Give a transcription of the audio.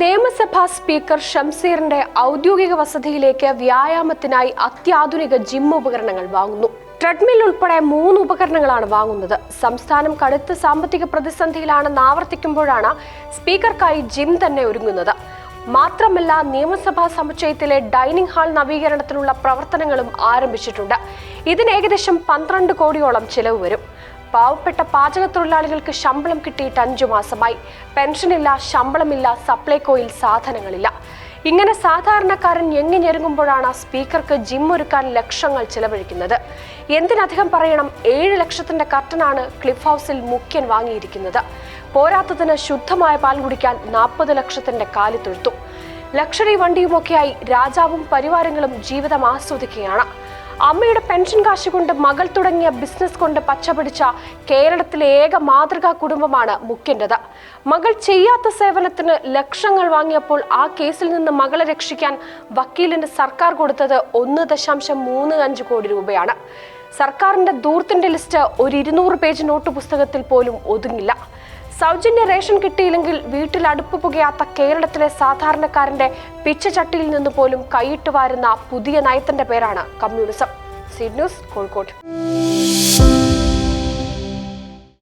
നിയമസഭാ സ്പീക്കർ ഷംസീറിന്റെ ഔദ്യോഗിക വസതിയിലേക്ക് വ്യായാമത്തിനായി അത്യാധുനിക ജിം ഉപകരണങ്ങൾ വാങ്ങുന്നു. ട്രെഡ്മിൽ ഉൾപ്പെടെ മൂന്ന് ഉപകരണങ്ങളാണ് വാങ്ങുന്നത്. സംസ്ഥാനം കടുത്ത സാമ്പത്തിക പ്രതിസന്ധിയിലാണെന്ന് ആവർത്തിക്കുമ്പോഴാണ് സ്പീക്കർക്കായി ജിം തന്നെ ഒരുങ്ങുന്നത്. മാത്രമല്ല നിയമസഭാ സമുച്ചയത്തിലെ ഡൈനിങ് ഹാൾ നവീകരണത്തിനുള്ള പ്രവർത്തനങ്ങളും ആരംഭിച്ചിട്ടുണ്ട്. ഇതിന് ഏകദേശം പന്ത്രണ്ട് കോടിയോളം ചിലവ് വരും. പാവപ്പെട്ട പാചക തൊഴിലാളികൾക്ക് ശമ്പളം കിട്ടിയിട്ട് അഞ്ചു മാസമായി പെൻഷനില്ല ശമ്പളമില്ല സപ്ലൈകോയിൽ സാധനങ്ങളില്ല. ഇങ്ങനെ സാധാരണക്കാരൻ ഞെങ്ങിഞ്ഞെരുങ്ങുമ്പോഴാണ് സ്പീക്കർക്ക് ജിം ഒരുക്കാൻ ലക്ഷങ്ങൾ ചിലവഴിക്കുന്നത്? എന്തിനധികം പറയണം? ഏഴ് ലക്ഷത്തിന്റെ കർട്ടനാണ് ക്ലിഫ് ഹൗസിൽ മുഖ്യൻ വാങ്ങിയിരിക്കുന്നത്. പോരാത്തതിന് ശുദ്ധമായ പാൽ കുടിക്കാൻ നാൽപ്പത് ലക്ഷത്തിന്റെ കാലി തൊഴുത്തു. ലക്ഷറി വണ്ടിയുമൊക്കെയായി രാജാവും പരിവാരങ്ങളും ജീവിതം ആസ്വദിക്കുകയാണ്. അമ്മയുടെ പെൻഷൻ കാശ് കൊണ്ട് മകൾ തുടങ്ങിയ ബിസിനസ് കൊണ്ട് പച്ചപിടിച്ച കേരളത്തിലെ ഏക മാതൃകാ കുടുംബമാണ് മുഖ്യന്റെത് മകൾ ചെയ്യാത്ത സേവനത്തിന് ലക്ഷങ്ങൾ വാങ്ങിയപ്പോൾ ആ കേസിൽ നിന്ന് മകളെ രക്ഷിക്കാൻ വക്കീലിന് സർക്കാർ കൊടുത്തത് ഒന്ന് ദശാംശം മൂന്ന് അഞ്ച് കോടി രൂപയാണ്. സർക്കാരിന്റെ ദൂർത്തിന്റെ ലിസ്റ്റ് ഒരു ഇരുന്നൂറ് പേജ് നോട്ട് പുസ്തകത്തിൽ പോലും ഒതുങ്ങില്ല. സൗജന്യ റേഷൻ കിട്ടിയില്ലെങ്കിൽ വീട്ടിൽ അടുപ്പ് പുകയാത്ത കേരളത്തിലെ സാധാരണക്കാരന്റെ പിച്ചച്ചട്ടിയിൽ നിന്ന് പോലും കൈയിട്ട് വാരുന്ന പുതിയ നയത്തിന്റെ പേരാണ് കമ്മ്യൂണിസം. Seed news Kozhikode.